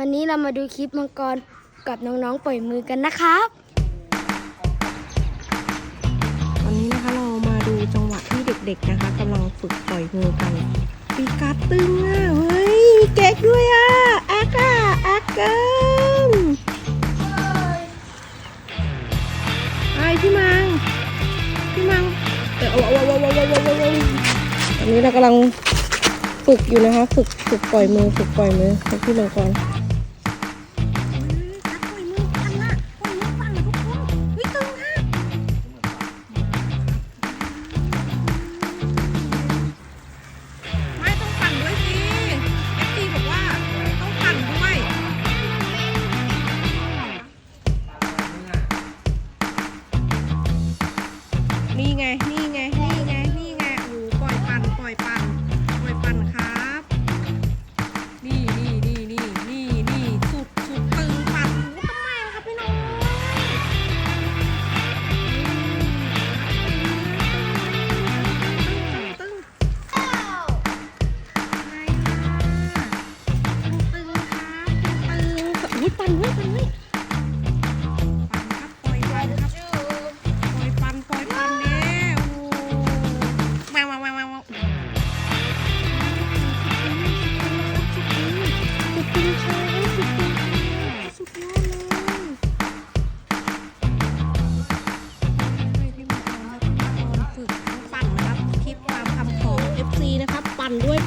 วันนี้เรามาดูคลิปมังกรกับน้องๆปล่อยมือกันนะครับ ตอนนี้นะคะเรามาดูจังหวะที่เด็กๆนะคะกำลังฝึกปล่อยมือกันปีกัดตึงอะเฮ้ยเก๊กด้วยอะอักอะอักเกิงไอพี่มังพี่มังเออว้าวว้าวว้าวว้าวว้าวตอนนี้เรากำลังฝึกอยู่นะคะ ฝึกฝึกปล่อยมือฝึกปล่อยมือของพี่มังกร นี่ไง นี่ไง นี่ไง นี่ไงโอ้ปล่อยปั่น ปล่อยปั่น ปล่อยปั่นครับ นี่นี่นี่นี่นี่นี่สุดสุดตึงปั่นโอ้ทำไมล่ะครับพี่น้องตึงตึงตึงตึงไงล่ะตึงครับตึงๆอุ้ยปั่นเว้ยปั่นเว้ย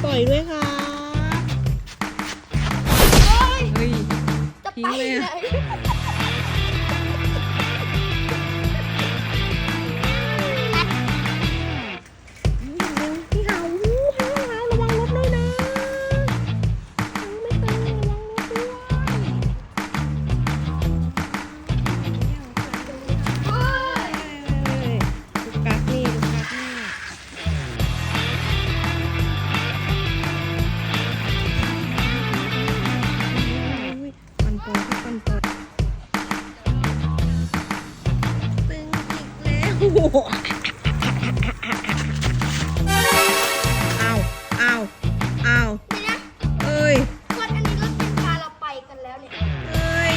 ปั่นด้วยปล่อยด้วยครับเฮ้ย จะทิ้ไปงเลยไหน เอาเอ้ยก่อนอันนี้รถไฟฟ้าเราไปกันแล้วเนี่ยเอ้ย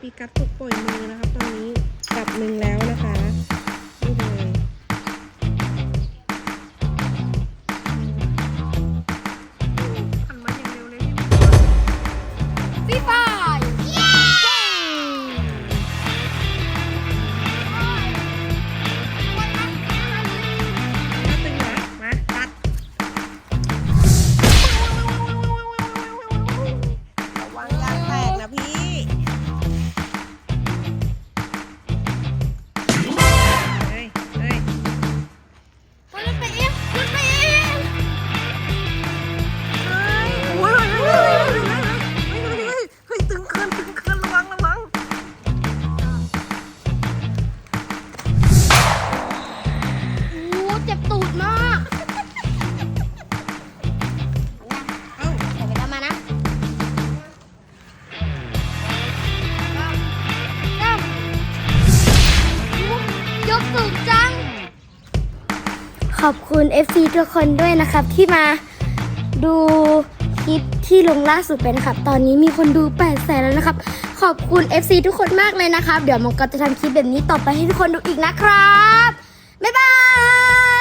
ปีกัดถูกปล่อยมือนะครับตอนนี้ดับหนึ่ง ขอบคุณ FC ทุกคนด้วยนะครับ ที่มาดูคลิปที่ลงล่าสุดเป็นครับ ตอนนี้มีคนดู8แสนแล้วนะครับ ขอบคุณ FC ทุกคนมากเลยนะครับ เดี๋ยวมังกรจะทำคลิปแบบนี้ต่อไปให้ทุกคนดูอีกนะครับ บ๊ายบาย